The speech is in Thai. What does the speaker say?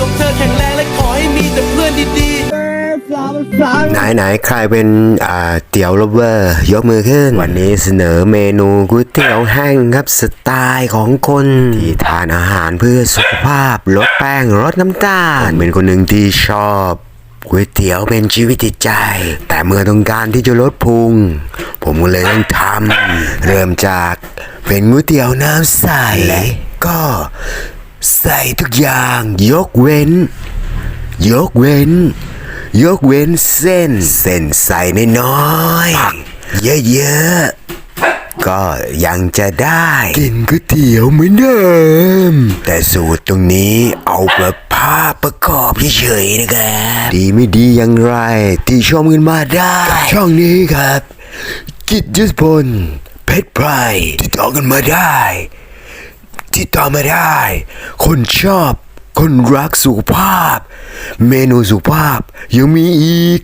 ของเธอแข็งแรงและขอให้มีแต่เพื่อนดีๆไหนไหนใครเป็นอ่าเตี๋ยวลเวอร์ ยกมือขึ้น วันนี้เสนอเมนูก๋วยเตี๋ยวแห้งครับสไตล์ของคนที่ทานอาหารเพื่อสุขภาพลดแป้งลดน้ำตาลเป็นคนหนึ่งที่ชอบก๋วยเตี๋ยวเป็นชีวิตจิตใจ แต่เมื่อต้องการที่จะลดพุง ผมก็เลยต้องทำเริ่มจากเป็นก๋วยเตี๋ยวน้ำใสและก็ ใส่ทุกอย่าง ยกเว้น ยกเว้น ยกเว้นเส้น เส้นใส่น้อยๆเยอะๆ ก็ยังจะได้ กินก๋วยเตี๋ยวเหมือนเดิม แต่สูตรตรงนี้เอาแบบภาพประกอบเฉยๆนะครับดีไม่ดีอย่างไร ที่ชมกันมาได้กับช่องนี้ครับ กิจยุทธพลเพชรไพรที่ต่อกันมาได้ ที่ต่อมาได้ คนชอบ คนรักสุภาพ เมนูสุภาพยังมีอีก